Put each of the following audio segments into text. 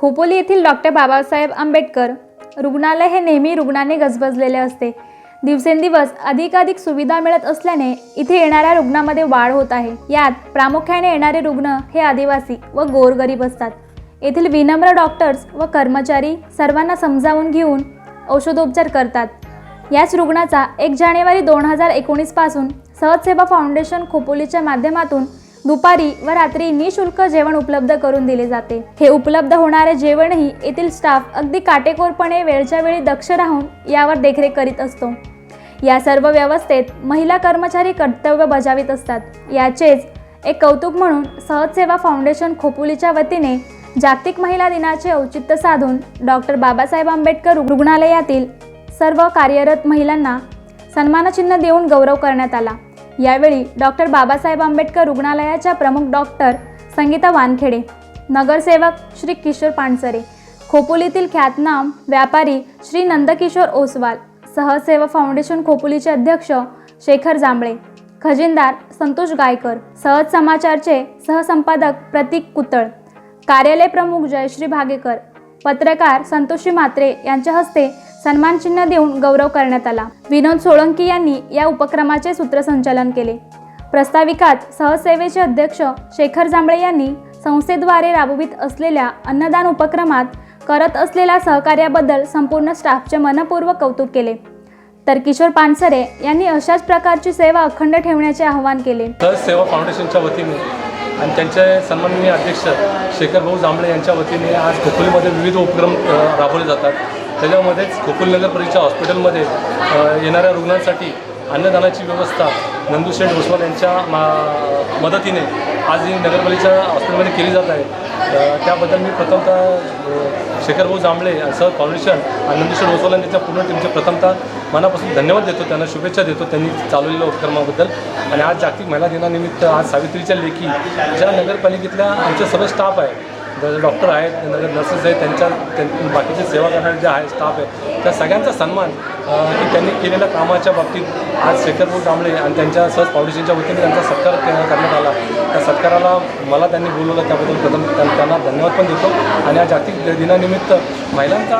खोपोली येथील डॉक्टर बाबासाहेब आंबेडकर रुग्णालय हे नेहमी रुग्णाने गजबजलेले असते. दिवसेंदिवस अधिकाधिक सुविधा मिळत असल्याने इथे येणाऱ्या रुग्णामध्ये वाढ होत आहे. यात प्रामुख्याने येणारे रुग्ण हे आदिवासी व गोरगरीब असतात. येथील विनम्र डॉक्टर्स व कर्मचारी सर्वांना समजावून घेऊन औषधोपचार करतात. याच रुग्णाचा एक जानेवारी दोन हजार एकोणीसपासून सहजसेवा फाउंडेशन खोपोलीच्या माध्यमातून दुपारी व रात्री निशुल्क जेवण उपलब्ध करून दिले जाते. हे उपलब्ध होणारे जेवणही येथील स्टाफ अगदी काटेकोरपणे वेळच्या वेळी दक्ष राहून यावर देखरेख करीत असतो. या सर्व व्यवस्थेत महिला कर्मचारी कर्तव्य बजावित असतात. याचेच एक कौतुक म्हणून सहजसेवा फाउंडेशन खोपोलीच्या वतीने जागतिक महिला दिनाचे औचित्य साधून डॉक्टर बाबासाहेब आंबेडकर रुग्णालयातील सर्व कार्यरत महिलांना सन्मानचिन्ह देऊन गौरव करण्यात आला. यावेळी डॉक्टर बाबासाहेब आंबेडकर रुग्णालयाच्या प्रमुख डॉक्टर संगीता वानखेडे नगरसेवक श्री किशोर पानसरे खोपोलीतील ख्यातनाम व्यापारी श्री नंदकिशोर ओसवाल सहसेवा फाउंडेशन खोपोलीचे अध्यक्ष शेखर जांभळे खजिनदार संतोष गायकर सहज समाचारचे सहसंपादक प्रतीक कुतळ कार्यालय प्रमुख जयश्री भागेकर पत्रकार संतोषी मात्रे यांच्या हस्ते सन्मानचिन्ह देऊन गौरव करण्यात आला. विनोद सोळंकी यांनी या उपक्रमाचे सूत्रसंचालन केले. प्रस्ताविकात सहसेवेचे अध्यक्ष शेखर जांभळे यांनी संस्थेद्वारे राबवित असलेल्या अन्नदान उपक्रमात करत असलेल्या सहकार्याबद्दल संपूर्ण स्टाफचे मनपूर्वक कौतुक केले. तर किशोर पानसरे यांनी अशाच प्रकारची सेवा अखंड ठेवण्याचे आवाहन केले. सेवा फाउंडेशनच्या वतीने आणि त्यांचे सन्माननीय अध्यक्ष शेखर भाऊ जांभळे यांच्या वतीने आज खोपोलीमध्ये विविध उपक्रम राबवले जातात. त्याच्यामध्येच गोकुलनगर नगर परिषद हॉस्पिटलमध्ये येणाऱ्या रुग्णांसाठी अन्नदानाची व्यवस्था नंदूशेठ भोसवाल यांच्या मा मदतीने आज ही नगरपालिका हॉस्पिटलमध्ये केली जात आहे. त्याबद्दल मी प्रथमतः शेखरभाऊ जांभळे सह फाउंडेशन आणि नंदूशेठ ओसवाल यांच्या पूर्ण टीमचे प्रथमतः मनापासून धन्यवाद देतो त्यांना शुभेच्छा देतो त्यांनी चालवलेल्या उपक्रमाबद्दल. आणि आज जागतिक महिला दिनानिमित्त आज सावित्रीच्या लेखी ज्या नगरपालिकेतल्या आमच्या सर्व स्टाफ आहे डॉक्टर आहेत नगर नर्सेस आहेत त्यांच्या त्यां- बाकीचे सेवा करणारे जे आहे स्टाफ आहे त्या सगळ्यांचा सन्मान की त्यांनी केलेल्या कामाच्या बाबतीत आज शेखरपूर कांबळे आणि त्यांच्या सहज फाउंडेशनच्या वतीने त्यांचा सत्कार के- करण्यात आला. त्या सत्काराला मला त्यांनी बोलवलं त्याबद्दल प्रथम त्यांना धन्यवाद पण देतो. आणि या जागतिक दिनानिमित्त महिलांचा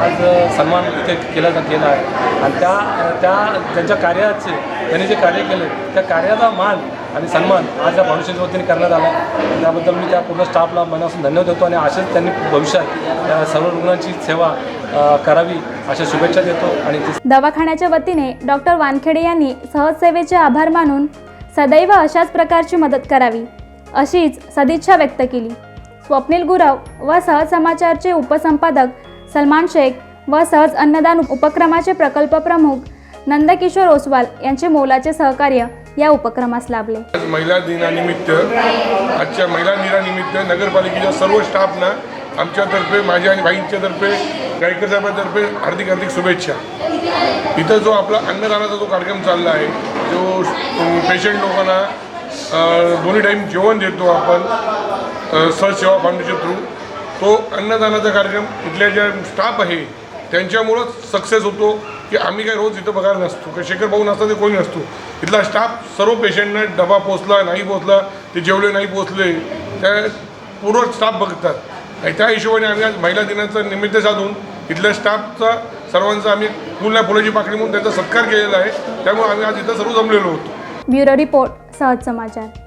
आज सन्मान इथे केला जा गेला आहे. आणि त्या त्या त्यांच्या कार्याचे त्यांनी जे कार्य केले त्या कार्याचा मान आणि सन्मान आज या फाउंडेशनच्या वतीने करण्यात आला त्याबद्दल मी त्या पूर्ण स्टाफला मनापासून धन्यवाद देतो आणि असेच त्यांनी भविष्यात सर्व रुग्णांची सेवा करावी अशा शुभेच्छा देतो आणि दवाखान्याच्या वतीने डॉक्टर वानखेडे यांनी सहजसेवेचे आभार मानून सदैव अशाच प्रकारची मदत करावी अशीच सदिच्छा व्यक्त केली. स्वप्नील गुरव व सहज समाचारचे उपसंपादक सलमान शेख व सहज अन्नदान उपक्रमाचे प्रकल्प प्रमुख नंदकिशोर ओसवाल यांचे मोलाचे सहकार्य या उपक्रमास लाभले. आज महिला दिनानिमित्त आजच्या महिला दिनानिमित्त नगरपालिकेच्या सर्व स्टाफना आमच्यातर्फे माझ्या आणि भाईंच्यातर्फे गायकर साहेबांतर्फे हार्दिक हार्दिक शुभेच्छा. इथं जो आपला अन्नदानाचा जो कार्यक्रम चालला आहे जो पेशंट लोकांना दोन्ही टाईम जेवण देतो आपण सहसेवा फाउंडेशन थ्रू तो अन्नदानाचा कार्यक्रम इथल्या ज्या स्टाफ आहे त्यांच्यामुळंच सक्सेस होतो. की आम्ही काय रोज इथं बघायला नसतो. का शेखर भाऊ नसता ते कोणी नसतो. इथला स्टाफ सर्व पेशंटना डबा पोचला नाही पोचला ते जेवले नाही पोचले त्या पूर्ण स्टाफ बघतात. आणि त्या हिशोबाने आम्ही आज महिला दिनाचं निमित्त साधून इथल्या स्टाफचा सर्वांचा आम्ही फुल फुलाची पाकळी म्हणून त्यांचा सत्कार केलेला आहे. त्यामुळे आम्ही आज इथं सर्व जमलेलो होतो. ब्युरो रिपोर्ट सहज समाचार.